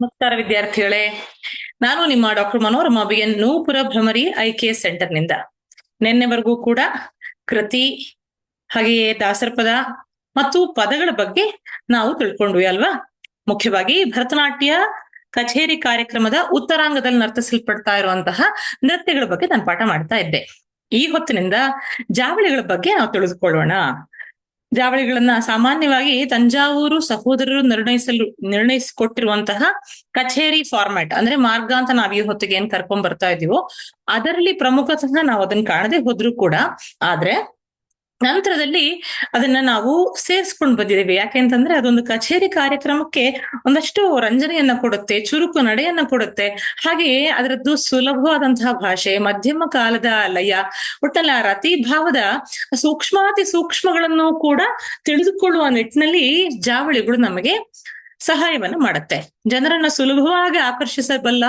ನಮಸ್ಕಾರ ವಿದ್ಯಾರ್ಥಿಗಳೇ. ನಾನು ನಿಮ್ಮ doctor Manorama B N Nupura Bhramari I K ಸೆಂಟರ್ನಿಂದ. ನಿನ್ನೆವರೆಗೂ ಕೂಡ ಕೃತಿ, ಹಾಗೆಯೇ ದಾಸರಪದ ಮತ್ತು ಪದಗಳ ಬಗ್ಗೆ ನಾವು ತಿಳ್ಕೊಂಡ್ವಿ ಅಲ್ವಾ? ಮುಖ್ಯವಾಗಿ ಭರತನಾಟ್ಯ ಕಚೇರಿ ಕಾರ್ಯಕ್ರಮದ ಉತ್ತರಾಂಗದಲ್ಲಿ ನರ್ತಿಸಲ್ಪಡ್ತಾ ಇರುವಂತಹ ನೃತ್ಯಗಳ ಬಗ್ಗೆ ನಾನು ಪಾಠ ಮಾಡ್ತಾ ಇದ್ದೆ. ಈ ಹೊತ್ತಿನಿಂದ ಜಾವಳಿಗಳ ಬಗ್ಗೆ ನಾವು ತಿಳಿದುಕೊಳ್ಳೋಣ. ಜಾವಳಿಗಳನ್ನ ಸಾಮಾನ್ಯವಾಗಿ ತಂಜಾವೂರು ಸಹೋದರರು ನಿರ್ಣಯಿಸಲು, ನಿರ್ಣಯಿಸಿಕೊಟ್ಟಿರುವಂತಹ ಕಚೇರಿ ಫಾರ್ಮ್ಯಾಟ್ ಅಂದ್ರೆ ಮಾರ್ಗ ಅಂತ ನಾವ್ ಈ ಹೊತ್ತಿಗೆ ಏನ್ ಕರ್ಕೊಂಡ್ ಬರ್ತಾ ಇದೀವೋ, ಅದರಲ್ಲಿ ಪ್ರಮುಖತಃ ನಾವು ಅದನ್ನ ಕಾಣದೆ ಹೋದ್ರು ಕೂಡ, ಆದ್ರೆ ನಂತರದಲ್ಲಿ ಅದನ್ನ ನಾವು ಸೇರಿಸ್ಕೊಂಡು ಬಂದಿದ್ದೀವಿ. ಯಾಕೆಂತಂದ್ರೆ ಅದೊಂದು ಕಚೇರಿ ಕಾರ್ಯಕ್ರಮಕ್ಕೆ ಒಂದಷ್ಟು ರಂಜನೆಯನ್ನ ಕೊಡುತ್ತೆ, ಚುರುಕು ನಡೆಯನ್ನ ಕೊಡುತ್ತೆ. ಹಾಗೆಯೇ ಅದರದ್ದು ಸುಲಭವಾದಂತಹ ಭಾಷೆ, ಮಧ್ಯಮ ಕಾಲದ ಲಯ ಒಟ್ಟಲ್ಲ ರತಿ ಭಾವದ ಸೂಕ್ಷ್ಮಾತಿ ಸೂಕ್ಷ್ಮಗಳನ್ನು ಕೂಡ ತಿಳಿದುಕೊಳ್ಳುವ ನಿಟ್ಟಿನಲ್ಲಿ ಜಾವಳಿಗಳು ನಮಗೆ ಸಹಾಯವನ್ನ ಮಾಡುತ್ತೆ. ಜನರನ್ನ ಸುಲಭವಾಗಿ ಆಕರ್ಷಿಸಬಲ್ಲ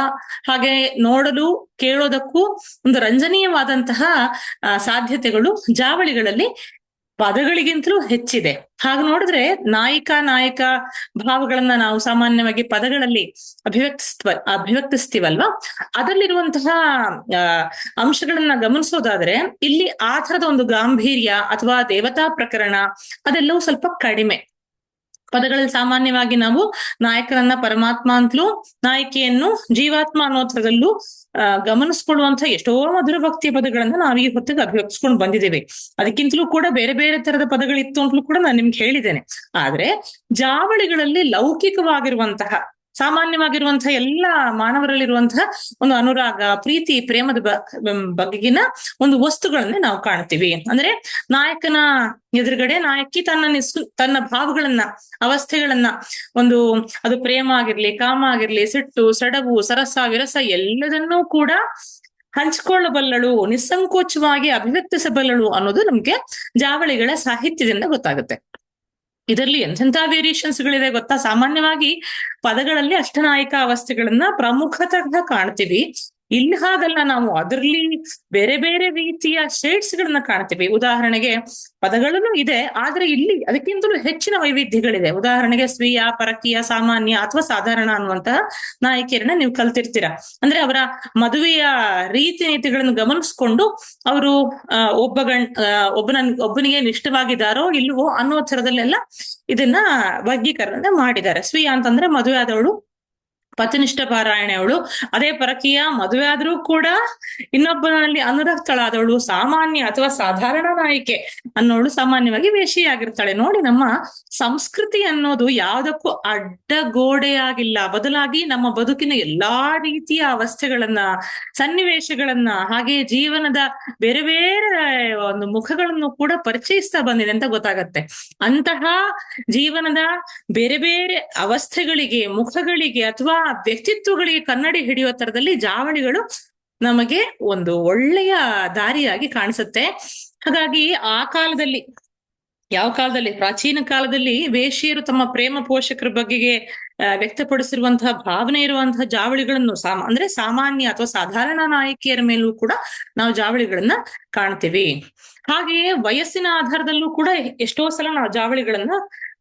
ಹಾಗೆ ನೋಡಲು ಕೇಳೋದಕ್ಕೂ ಒಂದು ರಂಜನೀಯವಾದಂತಹ ಸಾಧ್ಯತೆಗಳು ಜಾವಳಿಗಳಲ್ಲಿ ಪದಗಳಿಗಿಂತಲೂ ಹೆಚ್ಚಿದೆ. ಹಾಗೆ ನೋಡಿದ್ರೆ ನಾಯಿಕ ನಾಯಕ ಭಾವಗಳನ್ನ ನಾವು ಸಾಮಾನ್ಯವಾಗಿ ಪದಗಳಲ್ಲಿ ಅಭಿವ್ಯಕ್ತಿಸ್ತ ಅಭಿವ್ಯಕ್ತಿಸ್ತೀವಲ್ವಾ? ಅದರಲ್ಲಿರುವಂತಹ ಅಂಶಗಳನ್ನ ಗಮನಿಸೋದಾದ್ರೆ ಇಲ್ಲಿ ಆ ಒಂದು ಗಾಂಭೀರ್ಯ ಅಥವಾ ದೇವತಾ ಪ್ರಕರಣ ಅದೆಲ್ಲವೂ ಸ್ವಲ್ಪ ಕಡಿಮೆ. ಪದಗಳಲ್ಲಿ ಸಾಮಾನ್ಯವಾಗಿ ನಾವು ನಾಯಕರನ್ನ ಪರಮಾತ್ಮ ಅಂತಲೂ ನಾಯಕಿಯನ್ನು ಜೀವಾತ್ಮ ಅನ್ನೋದ್ರದಲ್ಲೂ ಆ ಗಮನಿಸ್ಕೊಳ್ಳುವಂತ ಎಷ್ಟೋ ಮಧುರ ಭಕ್ತಿಯ ಪದಗಳನ್ನ ನಾವು ಈ ಹೊತ್ತಿಗೆ ಅಭಿವಕ್ಸ್ಕೊಂಡು ಬಂದಿದ್ದೇವೆ. ಅದಕ್ಕಿಂತಲೂ ಕೂಡ ಬೇರೆ ಬೇರೆ ತರದ ಪದಗಳಿತ್ತು ಅಂತಲೂ ಕೂಡ ನಾನು ನಿಮ್ಗೆ ಹೇಳಿದ್ದೇನೆ. ಆದ್ರೆ, ಜಾವಳಿಗಳಲ್ಲಿ ಲೌಕಿಕವಾಗಿರುವಂತಹ ಸಾಮಾನ್ಯವಾಗಿರುವಂತಹ ಎಲ್ಲ ಮಾನವರಲ್ಲಿರುವಂತಹ ಒಂದು ಅನುರಾಗ, ಪ್ರೀತಿ, ಪ್ರೇಮದ ಬಗೆಗಿನ ಒಂದು ವಸ್ತುಗಳನ್ನೇ ನಾವು ಕಾಣ್ತೀವಿ ಅಂದ್ರೆ ನಾಯಕನ ಎದುರುಗಡೆ ನಾಯಕಿ ತನ್ನ ನಿಸ್ಸು ತನ್ನ ಭಾವಗಳನ್ನ, ಅವಸ್ಥೆಗಳನ್ನ, ಒಂದು ಅದು ಪ್ರೇಮ ಆಗಿರ್ಲಿ, ಕಾಮ ಆಗಿರ್ಲಿ, ಸಿಟ್ಟು ಸಡವು ಸರಸ, ವಿರಸ ಎಲ್ಲದನ್ನೂ ಕೂಡ ಹಂಚಿಕೊಳ್ಳಬಲ್ಲಳು, ನಿಸ್ಸಂಕೋಚವಾಗಿ ಅಭಿವ್ಯಕ್ತಿಸಬಲ್ಲಳು ಅನ್ನೋದು ನಮ್ಗೆ ಜಾವಳಿಗಳ ಸಾಹಿತ್ಯದಿಂದ ಗೊತ್ತಾಗುತ್ತೆ. ಇದರಲ್ಲಿ ಎಂಥೆಂಥ ವೇರಿಯೇಷನ್ಸ್ ಗಳಿದೆ ಗೊತ್ತಾ? ಸಾಮಾನ್ಯವಾಗಿ ಪದಗಳಲ್ಲಿ ಅಷ್ಟನಾಯಕ ಅವಸ್ಥೆಗಳನ್ನ ಪ್ರಮುಖತಃ ಕಾಣ್ತೀವಿ. ಇಲ್ಲಿ ಹಾಗಲ್ಲ ನಾವು ಅದರಲ್ಲಿ ಬೇರೆ ಬೇರೆ ರೀತಿಯ ಶೇಡ್ಸ್ ಗಳನ್ನ ಕಾಣ್ತೀವಿ. ಉದಾಹರಣೆಗೆ ಪದಗಳಲ್ಲೂ ಇದೆ, ಆದ್ರೆ ಇಲ್ಲಿ ಅದಕ್ಕಿಂತಲೂ ಹೆಚ್ಚಿನ ವೈವಿಧ್ಯಗಳಿದೆ. ಉದಾಹರಣೆಗೆ ಸ್ವೀಯ ಪರಕೀಯ, ಸಾಮಾನ್ಯ ಅಥವಾ ಸಾಧಾರಣ ಅನ್ನುವಂತಹ ನಾಯಕಿಯರನ್ನ ನೀವು ಕಲ್ತಿರ್ತೀರ. ಅಂದ್ರೆ ಅವರ ಮದುವೆಯ ರೀತಿ ನೀತಿಗಳನ್ನು ಗಮನಿಸ್ಕೊಂಡು ಅವರು ಒಬ್ಬ ಗಣ್ ಒಬ್ಬನ, ಒಬ್ಬನಿಗೆ ನಿಷ್ಠವಾಗಿದ್ದಾರೋ ಇಲ್ವೋ ಅನ್ನೋ ಥರದಲ್ಲೆಲ್ಲ ಇದನ್ನ ವರ್ಗೀಕರಣ ಮಾಡಿದ್ದಾರೆ. ಸ್ವೀಯ ಅಂತಂದ್ರೆ ಮದುವೆ ಆದವಳು ಪತಿನಿಷ್ಠ ಪಾರಾಯಣೆಯವಳು ಅದೇ ಪರಕೀಯ, ಮದುವೆ ಆದ್ರೂ ಕೂಡ ಇನ್ನೊಬ್ಬನಲ್ಲಿ ಅನುರಕ್ತಳಾದವಳು ಸಾಮಾನ್ಯ ಅಥವಾ ಸಾಧಾರಣ ನಾಯಿಕೆ ಅನ್ನೋಳು ಸಾಮಾನ್ಯವಾಗಿ ವೇಷಿಯಾಗಿರ್ತಾಳೆ. ನೋಡಿ ನಮ್ಮ ಸಂಸ್ಕೃತಿ ಅನ್ನೋದು ಯಾವುದಕ್ಕೂ ಅಡ್ಡಗೋಡೆಯಾಗಿಲ್ಲ. ಬದಲಾಗಿ ನಮ್ಮ ಬದುಕಿನ ಎಲ್ಲಾ ರೀತಿಯ ಅವಸ್ಥೆಗಳನ್ನ, ಸನ್ನಿವೇಶಗಳನ್ನ, ಹಾಗೆ ಜೀವನದ ಬೇರೆ ಬೇರೆ ಒಂದು ಮುಖಗಳನ್ನು ಕೂಡ ಪರಿಚಯಿಸ್ತಾ ಬಂದಿದೆ ಅಂತ ಗೊತ್ತಾಗತ್ತೆ. ಅಂತಹ ಜೀವನದ ಬೇರೆ ಬೇರೆ ಅವಸ್ಥೆಗಳಿಗೆ, ಮುಖಗಳಿಗೆ ಅಥವಾ ವ್ಯಕ್ತಿತ್ವಗಳಿಗೆ ಕನ್ನಡಿ ಹಿಡಿಯುವ ತರದಲ್ಲಿ ಜಾವಳಿಗಳು ನಮಗೆ ಒಂದು ಒಳ್ಳೆಯ ದಾರಿಯಾಗಿ ಕಾಣಿಸುತ್ತೆ. ಹಾಗಾಗಿ ಆ ಕಾಲದಲ್ಲಿ, ಯಾವ ಕಾಲದಲ್ಲಿ, ಪ್ರಾಚೀನ ಕಾಲದಲ್ಲಿ ವೇಷಿಯರು ತಮ್ಮ ಪ್ರೇಮ ಪೋಷಕರ ಬಗೆಗೆ ವ್ಯಕ್ತಪಡಿಸಿರುವಂತಹ ಭಾವನೆ ಇರುವಂತಹ ಜಾವಳಿಗಳನ್ನು ಸಾಮ ಅಂದ್ರೆ ಸಾಮಾನ್ಯ ಅಥವಾ ಸಾಧಾರಣ ನಾಯಕಿಯರ ಮೇಲೂ ಕೂಡ ನಾವು ಜಾವಳಿಗಳನ್ನ ಕಾಣ್ತೀವಿ. ಹಾಗೆಯೇ ವಯಸ್ಸಿನ ಆಧಾರದಲ್ಲೂ ಕೂಡ ಎಷ್ಟೋ ಸಲ ನಾವು ಜಾವಳಿಗಳನ್ನ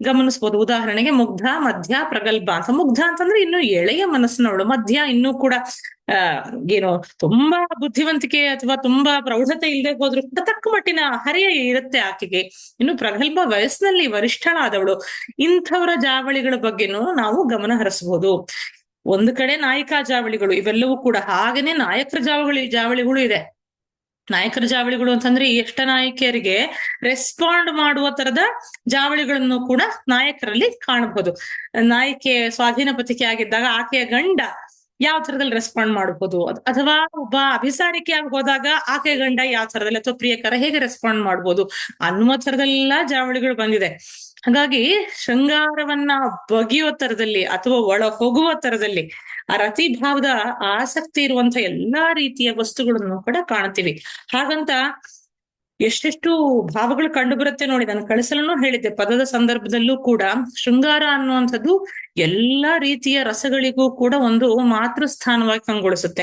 ಗಮನಿಸಬಹುದು ಉದಾಹರಣೆಗೆ ಮುಗ್ಧ, ಮಧ್ಯ, ಪ್ರಗಲ್ಭ. ಅಂತ ಮುಗ್ಧ ಅಂತಂದ್ರೆ ಇನ್ನು ಎಳೆಯ ಮನಸ್ಸಿನವಳು ಮಧ್ಯ ಇನ್ನೂ ಕೂಡ ಏನು ತುಂಬಾ ಬುದ್ಧಿವಂತಿಕೆ ಅಥವಾ ತುಂಬಾ ಪ್ರೌಢತೆ ಇಲ್ಲದೆ ಹೋದ್ರು ಕೂಡ ತಕ್ಕ ಮಟ್ಟಿನ ಹರಿಯ ಇರುತ್ತೆ ಆಕೆಗೆ. ಇನ್ನು ಪ್ರಗಲ್ಭ ವಯಸ್ಸಿನಲ್ಲಿ ವರಿಷ್ಠಳಾದವಳು. ಇಂಥವರ ಜಾವಳಿಗಳ ಬಗ್ಗೆನೂ ನಾವು ಗಮನ ಹರಿಸಬಹುದು ಒಂದು ಕಡೆ ನಾಯಿಕಾ ಜಾವಳಿಗಳು ಇವೆಲ್ಲವೂ ಕೂಡ. ಹಾಗೇನೆ ನಾಯಕರ ಜಾವಳಿ ಜಾವಳಿಗಳು ಇದೆ. ನಾಯಕರ ಜಾವಳಿಗಳು ಅಂತಂದ್ರೆ ಎಷ್ಟ ನಾಯಕಿಯರಿಗೆ ರೆಸ್ಪಾಂಡ್ ಮಾಡುವ ತರದ ಜಾವಳಿಗಳನ್ನು ಕೂಡ ನಾಯಕರಲ್ಲಿ ಕಾಣಬಹುದು ನಾಯಕಿ ಸ್ವಾಧೀನ ಪತಿಕೆ ಆಗಿದ್ದಾಗ ಆಕೆಯ ಗಂಡ ಯಾವ ತರದಲ್ಲಿ ರೆಸ್ಪಾಂಡ್ ಮಾಡಬಹುದು ಅಥವಾ ಒಬ್ಬ ಅಭಿಸಾರಿಕೆಯಾಗಿ ಹೋದಾಗ ಆಕೆಯ ಗಂಡ ಯಾವ ತರದಲ್ಲಿ ಅಥವಾ ಪ್ರಿಯಕರ ಹೇಗೆ ರೆಸ್ಪಾಂಡ್ ಮಾಡಬಹುದು ಅನ್ನುವ ತರದೆಲ್ಲ ಜಾವಳಿಗಳು ಬಂದಿದೆ. ಹಾಗಾಗಿ ಶೃಂಗಾರವನ್ನ ಬಗೆಯುವ ತರದಲ್ಲಿ ಅಥವಾ ಒಳ ಹೋಗುವ ತರದಲ್ಲಿ ಆ ರತಿಭಾವದ ಆಸಕ್ತಿ ಇರುವಂತ ಎಲ್ಲಾ ರೀತಿಯ ವಸ್ತುಗಳನ್ನು ಕೂಡ ಕಾಣ್ತೀವಿ ಹಾಗಂತ ಎಷ್ಟೆಷ್ಟು ಭಾವಗಳು ಕಂಡು ಬರುತ್ತೆ ನೋಡಿ, ನಾನು ಕಳಿಸಲೂ ಹೇಳಿದ್ದೆ. ಪದದ ಸಂದರ್ಭದಲ್ಲೂ ಕೂಡ ಶೃಂಗಾರ ಅನ್ನುವಂಥದ್ದು ಎಲ್ಲಾ ರೀತಿಯ ರಸಗಳಿಗೂ ಕೂಡ ಒಂದು ಮಾತೃ ಸ್ಥಾನವಾಗಿ ಕಂಗೊಳಿಸುತ್ತೆ.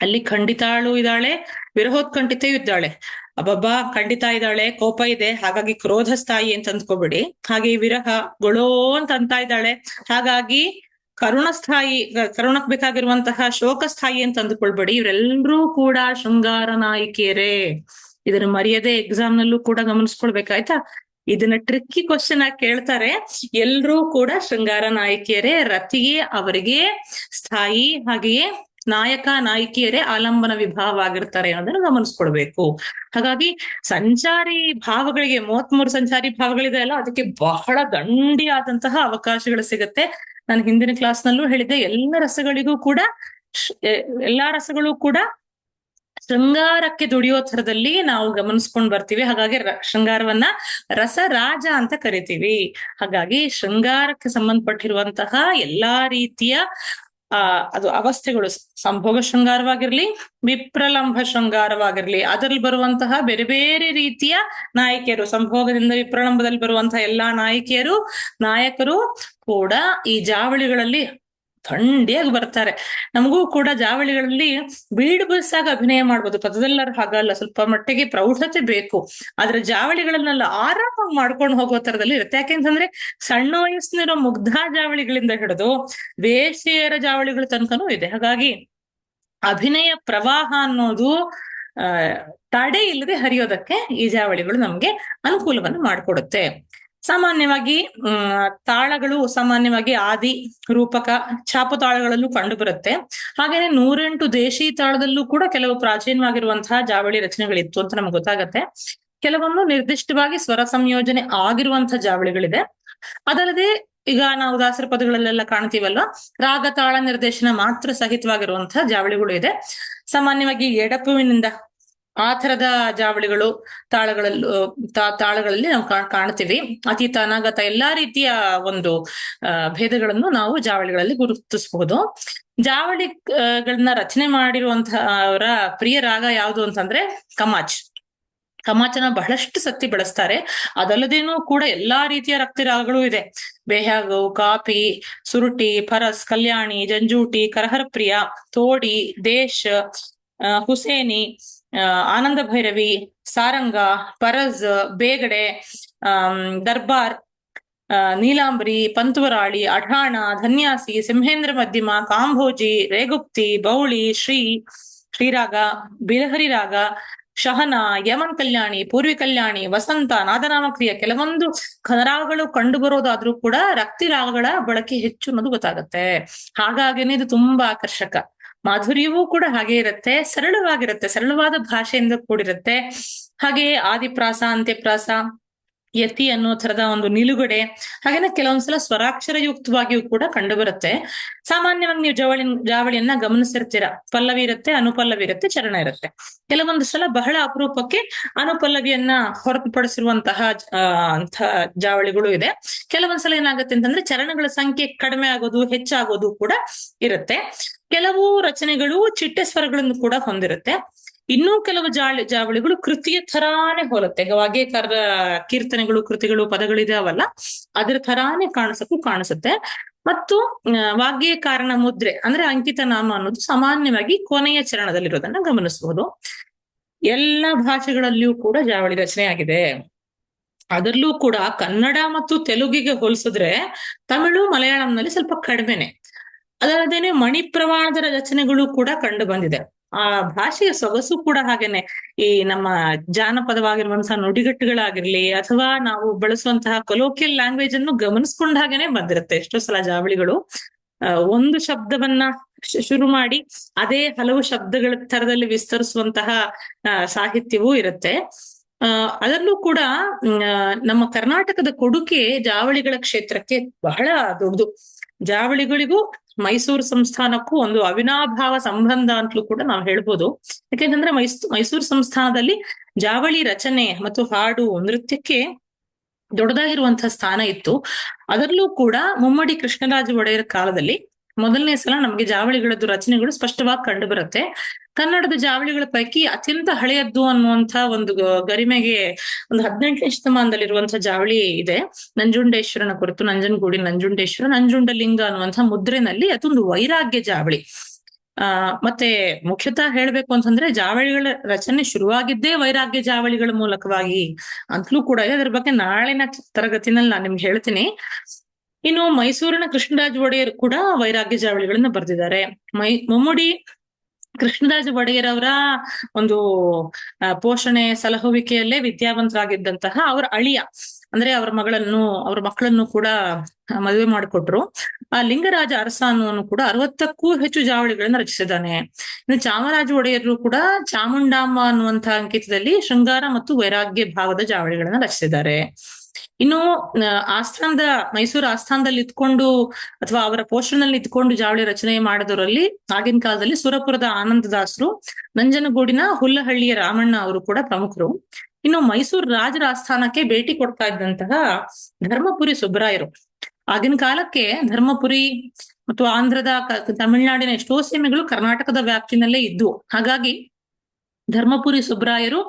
ಅಲ್ಲಿ ಖಂಡಿತಾಳು ಇದ್ದಾಳೆ ವಿರಹೋತ್ಕಂಠಿತೆಯೂ ಇದ್ದಾಳೆ. ಅಬ್ಬಬ್ಬಾ, ಖಂಡಿತ ಇದ್ದಾಳೆ, ಕೋಪ ಇದೆ, ಹಾಗಾಗಿ ಕ್ರೋಧ ಸ್ಥಾಯಿ ಅಂತ ಅಂದ್ಕೋಬೇಡಿ. ಹಾಗೆ ವಿರಹ, ಗೊಳೋ ಅಂತ ಅಂತ ಇದ್ದಾಳೆ. ಹಾಗಾಗಿ ಕರುಣಸ್ಥಾಯಿ ಸ್ಥಾಯಿ ಕರುಣಕ್ ಬೇಕಾಗಿರುವಂತಹ ಶೋಕಸ್ಥಾಯಿ ಅಂತ ಅಂದುಕೊಳ್ಬೇಡಿ. ಇವರೆಲ್ಲರೂ ಕೂಡ ಶೃಂಗಾರ ನಾಯಕಿಯರೇ. ಇದನ್ನ ಮರ್ಯಾದೆ ಎಕ್ಸಾಮ್ ನಲ್ಲೂ ಕೂಡ ಗಮನಿಸ್ಕೊಳ್ಬೇಕಾಯ್ತಾ ಇದನ್ನ ಟ್ರಿಕ್ಕಿ ಕ್ವಶನ್ ಆಗಿ ಕೇಳ್ತಾರೆ. ಎಲ್ರೂ ಕೂಡ ಶೃಂಗಾರ ನಾಯಕಿಯರೇ, ರತಿಗೆ, ಅವರಿಗೆ, ಸ್ಥಾಯಿ ಹಾಗೆಯೇ ನಾಯಕ, ನಾಯಕಿಯರೇ ಆಲಂಬನ ವಿಭಾವವಾಗಿರ್ತಾರೆ ಅನ್ನೋದನ್ನ ಗಮನಿಸ್ಕೊಡ್ಬೇಕು ಹಾಗಾಗಿ ಸಂಚಾರಿ ಭಾವಗಳಿಗೆ, ಮೂವತ್ಮೂರು ಸಂಚಾರಿ ಭಾವಗಳಿದೆ ಅಲ್ಲ, ಅದಕ್ಕೆ ಬಹಳ ದಂಡಿಯಾದಂತಹ ಅವಕಾಶಗಳು ಸಿಗತ್ತೆ. ನಾನು ಹಿಂದಿನ ಕ್ಲಾಸ್ ನಲ್ಲೂ ಹೇಳಿದ್ದೆ, ಎಲ್ಲ ರಸಗಳಿಗೂ ಕೂಡ ಎಲ್ಲಾ ರಸಗಳು ಕೂಡ ಶೃಂಗಾರಕ್ಕೆ ದುಡಿಯೋ ತರದಲ್ಲಿ ನಾವು ಗಮನಿಸ್ಕೊಂಡ್ ಬರ್ತೀವಿ. ಹಾಗಾಗಿ ಶೃಂಗಾರವನ್ನ ರಸರಾಜ ಅಂತ ಕರಿತೀವಿ. ಹಾಗಾಗಿ ಶೃಂಗಾರಕ್ಕೆ ಸಂಬಂಧಪಟ್ಟಿರುವಂತಹ ಎಲ್ಲಾ ರೀತಿಯ ಆ, ಅದು ಅವಸ್ಥೆಗಳು ಸಂಭೋಗ ಶೃಂಗಾರವಾಗಿರ್ಲಿ, ವಿಪ್ರಲಂಭ ಶೃಂಗಾರವಾಗಿರ್ಲಿ, ಅದರಲ್ಲಿ ಬರುವಂತಹ ಬೇರೆ ಬೇರೆ ರೀತಿಯ ನಾಯಕಿಯರು, ಸಂಭೋಗದಿಂದ ವಿಪ್ರಲಂಬದಲ್ಲಿ ಬರುವಂತಹ ಎಲ್ಲಾ ನಾಯಕಿಯರು, ನಾಯಕರು ಕೂಡ ಈ ಜಾವಳಿಗಳಲ್ಲಿ ಥಂಡಿಯಾಗಿ ಬರ್ತಾರೆ. ನಮಗೂ ಕೂಡ ಜಾವಳಿಗಳಲ್ಲಿ ಬೀಡು ಬಿರ್ಸಾಗ ಅಭಿನಯ ಮಾಡ್ಬೋದು. ಪದದಲ್ಲರ ಹಾಗಲ್ಲ. ಸ್ವಲ್ಪ ಮಟ್ಟಿಗೆ ಪ್ರೌಢತೆ ಬೇಕು. ಆದ್ರೆ ಜಾವಳಿಗಳನ್ನೆಲ್ಲ ಆರಾಮಾಗಿ ಮಾಡ್ಕೊಂಡು ಹೋಗೋ ತರದಲ್ಲಿ ಇರುತ್ತೆ. ಯಾಕೆಂತಂದ್ರೆ ಸಣ್ಣ ವಯಸ್ಸಿನಿರೋ ಮುಗ್ಧ ಜಾವಳಿಗಳಿಂದ ಹಿಡಿದು ದೇಶೀಯರ ಜಾವಳಿಗಳ ತನಕನೂ ಇದೆ. ಹಾಗಾಗಿ ಅಭಿನಯ ಪ್ರವಾಹ ಅನ್ನೋದು ತಡೆ ಇಲ್ಲದೆ ಹರಿಯೋದಕ್ಕೆ ಈ ಜಾವಳಿಗಳು ನಮ್ಗೆ ಅನುಕೂಲವನ್ನು ಮಾಡಿಕೊಡುತ್ತೆ. ಸಾಮಾನ್ಯವಾಗಿ ತಾಳಗಳು ಸಾಮಾನ್ಯವಾಗಿ ಆದಿ ರೂಪಕ ಛಾಪು ತಾಳಗಳಲ್ಲೂ ಕಂಡು ಬರುತ್ತೆ ಹಾಗೇನೆ ನೂರೆಂಟು ದೇಶಿ ತಾಳದಲ್ಲೂ ಕೂಡ ಕೆಲವು ಪ್ರಾಚೀನವಾಗಿರುವಂತಹ ಜಾವಳಿ ರಚನೆಗಳಿತ್ತು ಅಂತ ನಮ್ಗೆ ಗೊತ್ತಾಗತ್ತೆ. ಕೆಲವೊಂದು ನಿರ್ದಿಷ್ಟವಾಗಿ ಸ್ವರ ಸಂಯೋಜನೆ ಆಗಿರುವಂತಹ ಜಾವಳಿಗಳಿದೆ. ಅದಲ್ಲದೆ ಈಗ ನಾವು ದಾಸರ ಪದಗಳಲ್ಲೆಲ್ಲ ಕಾಣ್ತೀವಲ್ವಾ? ರಾಗ ತಾಳ ನಿರ್ದೇಶನ ಮಾತ್ರ ಸಹಿತವಾಗಿರುವಂತಹ ಜಾವಳಿಗಳು ಇದೆ. ಸಾಮಾನ್ಯವಾಗಿ ಎಡಪುವಿನಿಂದ ಆ ತರದ ಜಾವಳಿಗಳು ತಾಳಗಳಲ್ಲೂ ತಾಳಗಳಲ್ಲಿ ನಾವು ಕಾಣ್ತೀವಿ ಅತೀತ, ಅನಾಗತ ಎಲ್ಲಾ ರೀತಿಯ ಒಂದು ಭೇದಗಳನ್ನು ನಾವು ಜಾವಳಿಗಳಲ್ಲಿ ಗುರುತಿಸಬಹುದು. ಜಾವಳಿಗಳನ್ನ ರಚನೆ ಮಾಡಿರುವಂತಹ ಅವರ ಪ್ರಿಯ ರಾಗ ಯಾವುದು ಅಂತಂದ್ರೆ ಕಮಾಚ್. ಕಮಾಚನ ಬಹಳಷ್ಟು ಸತಿ ಬಳಸ್ತಾರೆ. ಅದಲ್ಲದೇನೂ ಕೂಡ ಎಲ್ಲಾ ರೀತಿಯ ರಕ್ತಿ ರಾಗಗಳು ಇದೆ. ಬೇಹಾಗು ಕಾಪಿ, ಸುರುಟಿ ಫರಸ್ ಕಲ್ಯಾಣಿ, ಜಂಜೂಟಿ ಕರಹರಪ್ರಿಯ ತೋಡಿ, ದೇಶ್ ಹುಸೇನಿ ಆನಂದ ಭೈರವಿ, ಸಾರಂಗ ಪರಜ್ ಬೇಗಡೆ ದರ್ಬಾರ್ ನೀಲಾಂಬರಿ, ಪಂತುವರಾಳಿ, ಅಠಾಣ, ಧನ್ಯಾಸಿ, ಸಿಂಹೇಂದ್ರ ಮಧ್ಯಮ, ಕಾಂಭೋಜಿ, ರೇಗುಪ್ತಿ, ಬೌಳಿ, ಶ್ರೀ, ಶ್ರೀರಾಗ ಬಿಲಹರಿ ರಾಗ ಶಹನ, ಯಮನ್ ಕಲ್ಯಾಣಿ, ಪೂರ್ವಿ ಕಲ್ಯಾಣಿ, ವಸಂತ, ನಾದನಾಮಕ್ರಿಯ, ಕೆಲವೊಂದು ಕನರಾಗಗಳು ಕಂಡು ಬರೋದಾದ್ರೂ ಕೂಡ ರಕ್ತಿ ರಾಗಗಳ ಬಳಕೆ ಹೆಚ್ಚು ಅನ್ನೋದು ಗೊತ್ತಾಗತ್ತೆ. ಹಾಗಾಗಿನೇ ಇದು ತುಂಬಾ ಆಕರ್ಷಕ. ಮಾಧುರ್ಯವೂ ಕೂಡ ಹಾಗೆ ಇರುತ್ತೆ ಸರಳವಾಗಿರುತ್ತೆ ಸರಳವಾದ ಭಾಷೆಯಿಂದ ಕೂಡಿರುತ್ತೆ. ಹಾಗೆ ಆದಿಪ್ರಾಸ ಅಂತ್ಯಪ್ರಾಸ ಯತಿ ಅನ್ನೋ ತರದ ಒಂದು ನಿಲುಗಡೆ, ಹಾಗೇನೆ ಕೆಲವೊಂದ್ಸಲ ಸ್ವರಾಕ್ಷರಯುಕ್ತವಾಗಿಯೂ ಕೂಡ ಕಂಡು ಬರುತ್ತೆ ಸಾಮಾನ್ಯವಾಗಿ ನೀವು ಜವಳಿ, ಜಾವಳಿಯನ್ನ ಗಮನಿಸಿರ್ತೀರ. ಪಲ್ಲವಿ ಇರುತ್ತೆ, ಅನುಪಲ್ಲವಿ ಇರುತ್ತೆ, ಚರಣ ಇರುತ್ತೆ. ಕೆಲವೊಂದು ಸಲ ಬಹಳ ಅಪರೂಪಕ್ಕೆ ಅನುಪಲ್ಲವಿಯನ್ನ ಹೊರತುಪಡಿಸಿರುವಂತಹ ಅಂತ ಜಾವಳಿಗಳು ಇದೆ. ಕೆಲವೊಂದ್ಸಲ ಏನಾಗುತ್ತೆ ಅಂತಂದ್ರೆ ಚರಣಗಳ ಸಂಖ್ಯೆ ಕಡಿಮೆ ಆಗೋದು, ಹೆಚ್ಚಾಗೋದು ಕೂಡ ಇರುತ್ತೆ. ಕೆಲವು ರಚನೆಗಳು ಚಿಟ್ಟೆ ಸ್ವರಗಳನ್ನು ಕೂಡ ಹೊಂದಿರುತ್ತೆ. ಇನ್ನೂ ಕೆಲವು ಜಾಳಿ, ಜಾವಳಿಗಳು ಕೃತಿಯ ತರಾನೇ ಹೋಲುತ್ತೆ. ವಾಗ್ಯೇಕರ ಕೀರ್ತನೆಗಳು, ಕೃತಿಗಳು ಪದಗಳಿದಾವಲ್ಲ ಅದ್ರ ತರಾನೇ ಕಾಣಿಸಕ್ಕೂ ಕಾಣಿಸುತ್ತೆ. ಮತ್ತು ವಾಗ್ಯಕಾರಣ ಮುದ್ರೆ, ಅಂದ್ರೆ ಅಂಕಿತ ನಾಮ ಅನ್ನೋದು ಸಾಮಾನ್ಯವಾಗಿ ಕೊನೆಯ ಚರಣದಲ್ಲಿರೋದನ್ನ ಗಮನಿಸಬಹುದು ಎಲ್ಲ ಭಾಷೆಗಳಲ್ಲಿಯೂ ಕೂಡ ಜಾವಳಿ ರಚನೆ ಆಗಿದೆ. ಅದರಲ್ಲೂ ಕೂಡ ಕನ್ನಡ ಮತ್ತು ತೆಲುಗಿಗೆ ಹೋಲಿಸಿದ್ರೆ ತಮಿಳು ಮಲಯಾಳಂನಲ್ಲಿ ಸ್ವಲ್ಪ ಕಡಿಮೆನೆ. ಅದಲ್ಲದೇನೆ ಮಣಿ ಪ್ರಮಾಣದ ರಚನೆಗಳು ಕೂಡ ಕಂಡು ಬಂದಿದೆ. ಆ ಭಾಷೆಯ ಸೊಗಸು ಕೂಡ ಹಾಗೇನೆ. ಈ ನಮ್ಮ ಜಾನಪದವಾಗಿರುವಂತಹ ನುಡಿಗಟ್ಟುಗಳಾಗಿರ್ಲಿ ಅಥವಾ ನಾವು ಬಳಸುವಂತಹ ಕೊಲೋಕಿಯಲ್ ಲ್ಯಾಂಗ್ವೇಜ್ ಅನ್ನು ಗಮನಿಸ್ಕೊಂಡ ಹಾಗೇನೆ ಬಂದಿರುತ್ತೆ. ಎಷ್ಟೋ ಸಲ ಜಾವಳಿಗಳು ಒಂದು ಶಬ್ದವನ್ನ ಶುರು ಮಾಡಿ ಅದೇ ಹಲವು ಶಬ್ದಗಳ ತರದಲ್ಲಿ ವಿಸ್ತರಿಸುವಂತಹ ಸಾಹಿತ್ಯವೂ ಇರುತ್ತೆ. ಆ, ಅದರಲ್ಲೂ ಕೂಡ ನಮ್ಮ ಕರ್ನಾಟಕದ ಕೊಡುಗೆ ಜಾವಳಿಗಳ ಕ್ಷೇತ್ರಕ್ಕೆ ಬಹಳ ದೊಡ್ಡದು. ಜಾವಳಿಗಳಿಗೂ ಮೈಸೂರು ಸಂಸ್ಥಾನಕ್ಕೂ ಒಂದು ಅವಿನಾಭಾವ ಸಂಬಂಧ ಅಂತಲೂ ಕೂಡ ನಾವು ಹೇಳ್ಬೋದು. ಯಾಕೆಂತಂದ್ರೆ ಮೈಸ್, ಮೈಸೂರು ಸಂಸ್ಥಾನದಲ್ಲಿ ಜಾವಳಿ ರಚನೆ ಮತ್ತು ಹಾಡು ನೃತ್ಯಕ್ಕೆ ದೊಡ್ಡದಾಗಿರುವಂತಹ ಸ್ಥಾನ ಇತ್ತು. ಅದರಲ್ಲೂ ಕೂಡ ಮುಮ್ಮಡಿ ಕೃಷ್ಣರಾಜ ಒಡೆಯರ ಕಾಲದಲ್ಲಿ ಮೊದಲನೇ ಸಲ ನಮಗೆ ಜಾವಳಿಗಳದ್ದು ರಚನೆಗಳು ಸ್ಪಷ್ಟವಾಗಿ ಕಂಡು ಬರುತ್ತೆ ಕನ್ನಡದ ಜಾವಳಿಗಳ ಪೈಕಿ ಅತ್ಯಂತ ಹಳೆಯದ್ದು ಅನ್ನುವಂತ ಒಂದು ಗರಿಮೆಗೆ ಒಂದು ಹದಿನೆಂಟನೇ ಶತಮಾನದಲ್ಲಿರುವಂತಹ ಜಾವಳಿ ಇದೆ. ನಂಜುಂಡೇಶ್ವರನ ಕುರಿತು, ನಂಜನಗೂಡಿ ನಂಜುಂಡೇಶ್ವರ, ನಂಜುಂಡಲಿಂಗ ಅನ್ನುವಂತಹ ಮುದ್ರೆನಲ್ಲಿ ಅದೊಂದು ವೈರಾಗ್ಯ ಜಾವಳಿ. ಆ, ಮತ್ತೆ ಮುಖ್ಯತಃ ಹೇಳ್ಬೇಕು ಅಂತಂದ್ರೆ ಜಾವಳಿಗಳ ರಚನೆ ಶುರುವಾಗಿದ್ದೇ ವೈರಾಗ್ಯ ಜಾವಳಿಗಳ ಮೂಲಕವಾಗಿ, ಅಂತಲೂ ಕೂಡ ಇದೆ. ಅದ್ರ ಬಗ್ಗೆ ನಾಳಿನ ತರಗತಿನಲ್ಲಿ ನಾನು ನಿಮ್ಗೆ ಹೇಳ್ತೀನಿ. ಇನ್ನು ಮೈಸೂರಿನ ಕೃಷ್ಣರಾಜ ಒಡೆಯರ್ ಕೂಡ ವೈರಾಗ್ಯ ಜಾವಳಿಗಳನ್ನ ಬರೆದಿದ್ದಾರೆ. ಮೈ, ಮುಮ್ಮಡಿ ಕೃಷ್ಣರಾಜ ಒಡೆಯರ್ ಅವರ ಒಂದು ಪೋಷಣೆ, ಸಲಹುವಿಕೆಯಲ್ಲೇ ವಿದ್ಯಾವಂತರಾಗಿದ್ದಂತಹ ಅವರ ಅಳಿಯ, ಅಂದ್ರೆ ಅವರ ಮಗಳನ್ನು, ಅವರ ಮಕ್ಕಳನ್ನು ಕೂಡ ಮದುವೆ ಮಾಡಿಕೊಟ್ರು. ಆ, ಲಿಂಗರಾಜ ಅರಸ ಅನ್ನುವನು ಕೂಡ ಅರವತ್ತಕ್ಕೂ ಹೆಚ್ಚು ಜಾವಳಿಗಳನ್ನ ರಚಿಸಿದ್ದಾನೆ. ಇನ್ನು ಚಾಮರಾಜ ಒಡೆಯರು ಕೂಡ ಚಾಮುಂಡಾಂಬ ಅನ್ನುವಂತಹ ಅಂಕಿತದಲ್ಲಿ ಶೃಂಗಾರ ಮತ್ತು ವೈರಾಗ್ಯ ಭಾವದ ಜಾವಳಿಗಳನ್ನ ರಚಿಸಿದ್ದಾರೆ. ಇನ್ನು ಆಸ್ಥಾನದ, ಮೈಸೂರು ಆಸ್ಥಾನದಲ್ಲಿ ಇದ್ಕೊಂಡು ಅಥವಾ ಅವರ ಪೋಷಣದಲ್ಲಿ ಇದ್ಕೊಂಡು ಜಾವಳಿ ರಚನೆ ಮಾಡಿದವರಲ್ಲಿ ಆಗಿನ ಕಾಲದಲ್ಲಿ ಸುರಪುರದ ಆನಂದದಾಸರು, ನಂಜನಗೂಡಿನ ಹುಲ್ಲಹಳ್ಳಿಯ ರಾಮಣ್ಣ ಅವರು ಕೂಡ ಪ್ರಮುಖರು. ಇನ್ನು ಮೈಸೂರು ರಾಜರ ಆಸ್ಥಾನಕ್ಕೆ ಭೇಟಿ ಕೊಡ್ತಾ ಇದ್ದಂತಹ ಧರ್ಮಪುರಿ ಸುಬ್ರಾಯರು ಆಗಿನ ಕಾಲಕ್ಕೆ ಧರ್ಮಪುರಿ ಮತ್ತು ಆಂಧ್ರದ ತಮಿಳುನಾಡಿನ ಎಷ್ಟೋ ಸೀಮೆಗಳು ಕರ್ನಾಟಕದ ವ್ಯಾಪ್ತಿನಲ್ಲೇ ಇದ್ವು. ಹಾಗಾಗಿ ಧರ್ಮಪುರಿ ಸುಬ್ರಾಯರು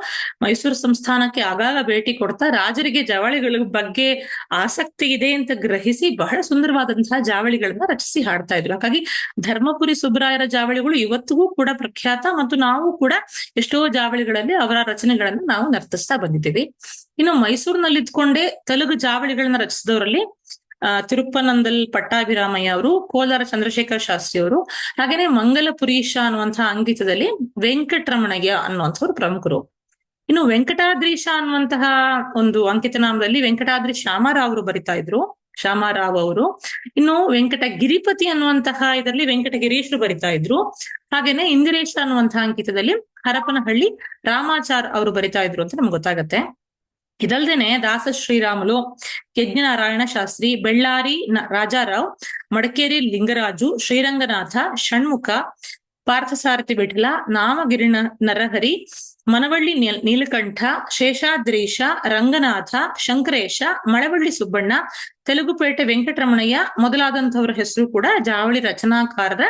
ಮೈಸೂರು ಸಂಸ್ಥಾನಕ್ಕೆ ಆಗಾಗ ಭೇಟಿ ಕೊಡ್ತಾ ರಾಜರಿಗೆ ಜವಳಿಗಳ ಬಗ್ಗೆ ಆಸಕ್ತಿ ಇದೆ ಅಂತ ಗ್ರಹಿಸಿ ಬಹಳ ಸುಂದರವಾದಂತಹ ಜಾವಳಿಗಳನ್ನ ರಚಿಸಿ ಹಾಡ್ತಾ ಇದ್ರು. ಹಾಗಾಗಿ ಧರ್ಮಪುರಿ ಸುಬ್ರಾಯರ ಜಾವಳಿಗಳು ಇವತ್ತಿಗೂ ಕೂಡ ಪ್ರಖ್ಯಾತ ಮತ್ತು ನಾವು ಕೂಡ ಎಷ್ಟೋ ಜಾವಳಿಗಳಲ್ಲಿ ಅವರ ರಚನೆಗಳನ್ನ ನಾವು ನರ್ತಿಸ್ತಾ ಬಂದಿದ್ದೀವಿ. ಇನ್ನು ಮೈಸೂರಿನಲ್ಲಿ ಇದ್ಕೊಂಡೇ ತೆಲುಗು ಜಾವಳಿಗಳನ್ನ ರಚಿಸಿದವರಲ್ಲಿ ತಿರುಪ್ಪನಂದಲ್ ಪಟ್ಟಾಭಿರಾಮಯ್ಯ ಅವರು, ಕೋಲಾರ ಚಂದ್ರಶೇಖರ ಶಾಸ್ತ್ರಿ ಅವರು, ಹಾಗೇನೆ ಮಂಗಲಪುರೀಶ ಅನ್ನುವಂತಹ ಅಂಕಿತದಲ್ಲಿ ವೆಂಕಟರಮಣಯ್ಯ ಅನ್ನುವಂಥವ್ರು ಪ್ರಮುಖರು. ಇನ್ನು ವೆಂಕಟಾದ್ರೀಶ ಅನ್ನುವಂತಹ ಒಂದು ಅಂಕಿತನಾಮದಲ್ಲಿ ವೆಂಕಟಾದ್ರಿ ಶ್ಯಾಮರಾವ್ ಅವರು ಬರಿತಾ ಇದ್ರು, ಶ್ಯಾಮರಾವ್ ಅವರು. ಇನ್ನು ವೆಂಕಟ ಗಿರಿಪತಿ ಅನ್ನುವಂತಹ ಇದರಲ್ಲಿ ವೆಂಕಟಗಿರೀಶ್ರು ಬರಿತಾ ಇದ್ರು. ಹಾಗೇನೆ ಇಂದಿರೇಶ ಅನ್ನುವಂತಹ ಅಂಕಿತದಲ್ಲಿ ಹರಪನಹಳ್ಳಿ ರಾಮಾಚಾರ್ ಅವರು ಬರಿತಾ ಇದ್ರು ಅಂತ ನಮ್ಗೆ ಗೊತ್ತಾಗತ್ತೆ. ಇದಲ್ದೇನೆ ದಾಸ ಶ್ರೀರಾಮುಲು, ಯಜ್ಞನಾರಾಯಣ ಶಾಸ್ತ್ರಿ, ಬೆಳ್ಳಾರಿ ರಾಜಾರಾವ್, ಮಡಕೇರಿ ಲಿಂಗರಾಜು, ಶ್ರೀರಂಗನಾಥ, ಷಣ್ಮುಖ, ಪಾರ್ಥಸಾರಥಿ ವಿಠಲ ನಾಮಗಿರಿನ ನರಹರಿ ಮನವಳ್ಳಿ ನೀಲ್, ನೀಲಕಂಠ, ಶೇಷಾದ್ರೀಶ, ರಂಗನಾಥ, ಶಂಕರೇಶ, ಮಳವಳ್ಳಿ ಸುಬ್ಬಣ್ಣ, ತೆಲುಗುಪೇಟೆ ವೆಂಕಟರಮಣಯ್ಯ ಮೊದಲಾದಂತವರ ಹೆಸರು ಕೂಡ ಜಾವಳಿ ರಚನಾಕಾರರ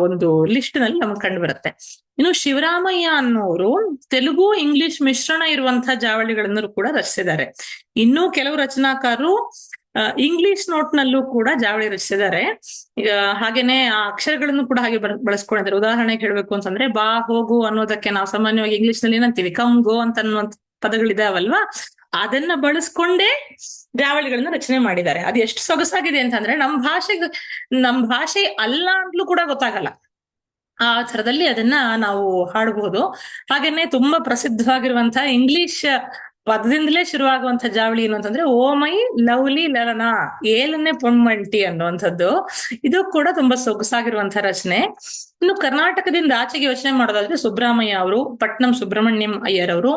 ಒಂದು ಲಿಸ್ಟ್ನಲ್ಲಿ ನಮ್ಗೆ ಕಂಡು ಬರುತ್ತೆ ಇನ್ನು ಶಿವರಾಮಯ್ಯ ಅನ್ನೋರು ತೆಲುಗು, ಇಂಗ್ಲಿಷ್ ಮಿಶ್ರಣ ಇರುವಂತಹ ಜಾವಳಿಗಳನ್ನು ಕೂಡ ರಚಿಸಿದ್ದಾರೆ. ಇನ್ನು ಕೆಲವು ರಚನಾಕಾರರು ಇಂಗ್ಲಿಷ್ ನೋಟ್ ನಲ್ಲೂ ಕೂಡ ಜಾವಳಿ ರಚಿಸಿದ್ದಾರೆ. ಈಗ ಹಾಗೇನೆ ಆ ಅಕ್ಷರಗಳನ್ನು ಕೂಡ ಹಾಗೆ ಬಳ- ಬಳಸ್ಕೊಂಡಿದ್ದಾರೆ. ಉದಾಹರಣೆಗೆ ಹೇಳ್ಬೇಕು ಅಂತಂದ್ರೆ, ಬಾ, ಹೋಗು ಅನ್ನೋದಕ್ಕೆ ನಾವು ಸಾಮಾನ್ಯವಾಗಿ ಇಂಗ್ಲಿಷ್ನಲ್ಲಿ ಏನಂತೀವಿ? ಕಮ್ ಗೋ ಅಂತ ಅನ್ನುವಂತ ಪದಗಳಿದಾವಲ್ವಾ? ಅದನ್ನ ಬಳಸ್ಕೊಂಡೇ ಜಾವಳಿಗಳನ್ನ ರಚನೆ ಮಾಡಿದ್ದಾರೆ. ಅದು ಎಷ್ಟು ಸೊಗಸಾಗಿದೆ ಅಂತಂದ್ರೆ ನಮ್ಮ ಭಾಷೆಗೆ ನಮ್ಮ ಭಾಷೆ ಅಲ್ಲ ಅಂತಲೂ ಕೂಡ ಗೊತ್ತಾಗಲ್ಲ. ಆ ಥರದಲ್ಲಿ ಅದನ್ನ ನಾವು ಹಾಡಬಹುದು. ಹಾಗೇನೆ ತುಂಬಾ ಪ್ರಸಿದ್ಧವಾಗಿರುವಂತಹ ಇಂಗ್ಲಿಷ್ ಪದದಿಂದಲೇ ಶುರುವಾಗುವಂತ ಜಾವಳಿ ಏನು ಅಂತಂದ್ರೆ, ಓ ಮೈ ಲವ್ಲಿ ಲಲನ ಏಲನೆ ಪೊಣ್ಮಂಟಿ ಅನ್ನುವಂಥದ್ದು. ಇದು ಕೂಡ ತುಂಬಾ ಸೊಗಸಾಗಿರುವಂತಹ ರಚನೆ. ಇನ್ನು ಕರ್ನಾಟಕದಿಂದ ಆಚೆಗೆ ಯೋಚನೆ ಮಾಡೋದಾದ್ರೆ ಸುಬ್ರಹ್ಮಯ್ಯ ಅವರು, ಪಟ್ನಂ ಸುಬ್ರಹ್ಮಣ್ಯಂ ಅಯ್ಯರ್ ಅವರು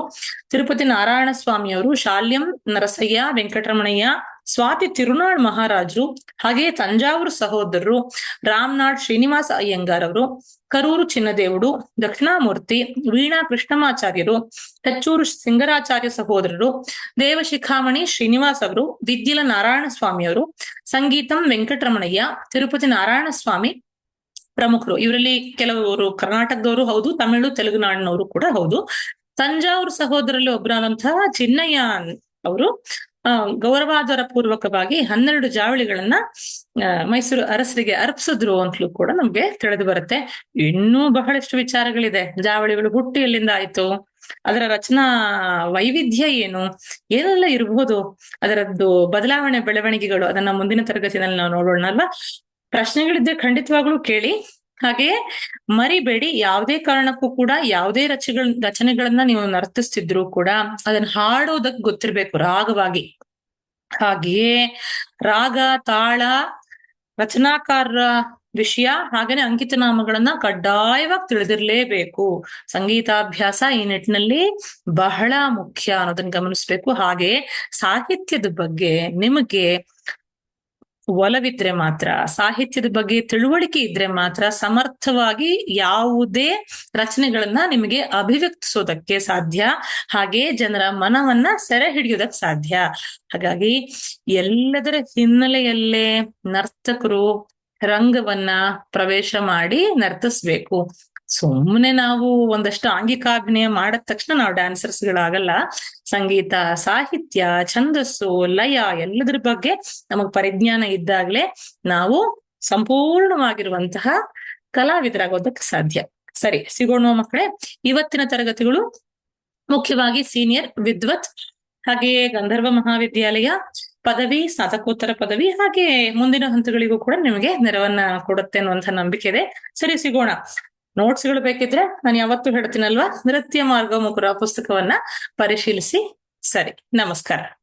ತಿರುಪತಿ ನಾರಾಯಣ ಸ್ವಾಮಿ ಅವರು ಶಾಲ್ಯಂ ನರಸಯ್ಯ ವೆಂಕಟರಮಣಯ್ಯ ಸ್ವಾತಿ ತಿರುನಾಳ್ ಮಹಾರಾಜರು ಹಾಗೆ ತಂಜಾವೂರು ಸಹೋದರರು, ರಾಮ್ನಾಳ್ ಶ್ರೀನಿವಾಸ ಅಯ್ಯಂಗಾರ್ ಅವರು, ಕರೂರು ಚಿನ್ನದೇವುಡು, ದಕ್ಷಿಣಾಮೂರ್ತಿ, ವೀಣಾ ಕೃಷ್ಣಮಾಚಾರ್ಯರು, ತಚ್ಚೂರು ಸಿಂಗರಾಚಾರ್ಯ ಸಹೋದರರು, ದೇವಶಿಖಾಮಣಿ ಶ್ರೀನಿವಾಸ್ ಅವರು, ವಿದ್ಯಲ ನಾರಾಯಣ ಸ್ವಾಮಿ ಅವರು, ಸಂಗೀತಂ ವೆಂಕಟರಮಣಯ್ಯ, ತಿರುಪತಿ ನಾರಾಯಣ ಸ್ವಾಮಿ ಪ್ರಮುಖರು. ಇವರಲ್ಲಿ ಕೆಲವರು ಕರ್ನಾಟಕದವರು ಹೌದು, ತಮಿಳು, ತೆಲುಗುನಾಡಿನವರು ಕೂಡ ಹೌದು. ತಂಜಾವೂರು ಸಹೋದರಲ್ಲಿ ಒಬ್ಬರಾದಂತಹ ಚಿನ್ನಯ್ಯ ಅವರು ಆ ಗೌರವಾದರ ಪೂರ್ವಕವಾಗಿ ಹನ್ನೆರಡು ಜಾವಳಿಗಳನ್ನ ಮೈಸೂರು ಅರಸರಿಗೆ ಅರ್ಪಿಸಿದ್ರು ಅಂತಲೂ ಕೂಡ ನಮ್ಗೆ ತಿಳಿದು ಬರುತ್ತೆ. ಇನ್ನೂ ಬಹಳಷ್ಟು ವಿಚಾರಗಳಿದೆ. ಜಾವಳಿಗಳು ಹುಟ್ಟಿ ಎಲ್ಲಿಂದ ಆಯ್ತು? ಅದರ ರಚನಾ ವೈವಿಧ್ಯ ಏನು? ಏನೆಲ್ಲ ಇರಬಹುದು ಅದರದ್ದು ಬದಲಾವಣೆ ಬೆಳವಣಿಗೆಗಳು ಅದನ್ನ ಮುಂದಿನ ತರಗತಿನಲ್ಲಿ ನಾವು ನೋಡೋಣ ಅಲ್ವಾ? ಪ್ರಶ್ನೆಗಳಿದ್ರೆ ಖಂಡಿತವಾಗ್ಲೂ ಕೇಳಿ. ಹಾಗೆಯೇ ಮರಿಬೇಡಿ. ಯಾವುದೇ ಕಾರಣಕ್ಕೂ ಕೂಡ ಯಾವುದೇ ರಚನೆಗಳ ರಚನೆಗಳನ್ನ ನೀವು ನರ್ತಿಸ್ತಿದ್ರು ಕೂಡ ಅದನ್ನ ಹಾಡೋದಕ್ ಗೊತ್ತಿರ್ಬೇಕು ರಾಗವಾಗಿ. ಹಾಗೆಯೇ ರಾಗ, ತಾಳ, ರಚನಾಕಾರರ ವಿಷಯ ಹಾಗೇನೆ ಅಂಕಿತನಾಮಗಳನ್ನ ಕಡ್ಡಾಯವಾಗಿ ತಿಳಿದಿರ್ಲೇಬೇಕು. ಸಂಗೀತಾಭ್ಯಾಸ ಈ ನಿಟ್ಟಿನಲ್ಲಿ ಬಹಳ ಮುಖ್ಯ ಅನ್ನೋದನ್ನ ಗಮನಿಸ್ಬೇಕು. ಹಾಗೆ ಸಾಹಿತ್ಯದ ಬಗ್ಗೆ ನಿಮಗೆ ಒಲವಿದ್ರೆ ಮಾತ್ರ, ಸಾಹಿತ್ಯದ ಬಗ್ಗೆ ತಿಳುವಳಿಕೆ ಇದ್ರೆ ಮಾತ್ರ ಸಮರ್ಥವಾಗಿ ಯಾವುದೇ ರಚನೆಗಳನ್ನ ನಿಮಗೆ ಅಭಿವ್ಯಕ್ತಿಸೋದಕ್ಕೆ ಸಾಧ್ಯ. ಹಾಗೆ ಜನರ ಮನವನ್ನ ಸೆರೆ ಹಿಡಿಯೋದಕ್ಕೆ ಸಾಧ್ಯ. ಹಾಗಾಗಿ ಎಲ್ಲದರ ಹಿನ್ನೆಲೆಯಲ್ಲೇ ನರ್ತಕರು ರಂಗವನ್ನ ಪ್ರವೇಶ ಮಾಡಿ ನರ್ತಿಸ್ಬೇಕು. ಸುಮ್ಮನೆ ನಾವು ಒಂದಷ್ಟು ಆಂಗಿಕಾಭಿನಯ ಮಾಡಿದ ತಕ್ಷಣ ನಾವು ಡ್ಯಾನ್ಸರ್ಸ್ ಗಳಾಗಲ್ಲ ಸಂಗೀತ, ಸಾಹಿತ್ಯ, ಛಂದಸ್ಸು, ಲಯ ಎಲ್ಲದರ ಬಗ್ಗೆ ನಮಗ್ ಪರಿಜ್ಞಾನ ಇದ್ದಾಗ್ಲೇ ನಾವು ಸಂಪೂರ್ಣವಾಗಿರುವಂತಹ ಕಲಾವಿದರಾಗೋದಕ್ಕೆ ಸಾಧ್ಯ. ಸರಿ ಸಿಗೋಣ ಮಕ್ಕಳೇ, ಇವತ್ತಿನ ತರಗತಿಗಳು ಮುಖ್ಯವಾಗಿ ಸೀನಿಯರ್ ವಿದ್ವತ್ ಹಾಗೆಯೇ ಗಂಧರ್ವ ಮಹಾವಿದ್ಯಾಲಯ ಪದವಿ, ಸ್ನಾತಕೋತ್ತರ ಪದವಿ, ಹಾಗೆ ಮುಂದಿನ ಹಂತಗಳಿಗೂ ಕೂಡ ನಿಮಗೆ ನೆರವನ್ನ ಕೊಡುತ್ತೆ ಅನ್ನುವಂತ ನಂಬಿಕೆ ಇದೆ. ಸರಿ, ಸಿಗೋಣ. ನೋಟ್ಸ್ಗಳು ಬೇಕಿದ್ರೆ ನಾನು ಯಾವತ್ತೂ ಹೇಳ್ತೀನಲ್ವಾ? ನೃತ್ಯ ಮಾರ್ಗ ಮುಕುರ ಪುಸ್ತಕವನ್ನ ಪರಿಶೀಲಿಸಿ. ಸರಿ ನಮಸ್ಕಾರ.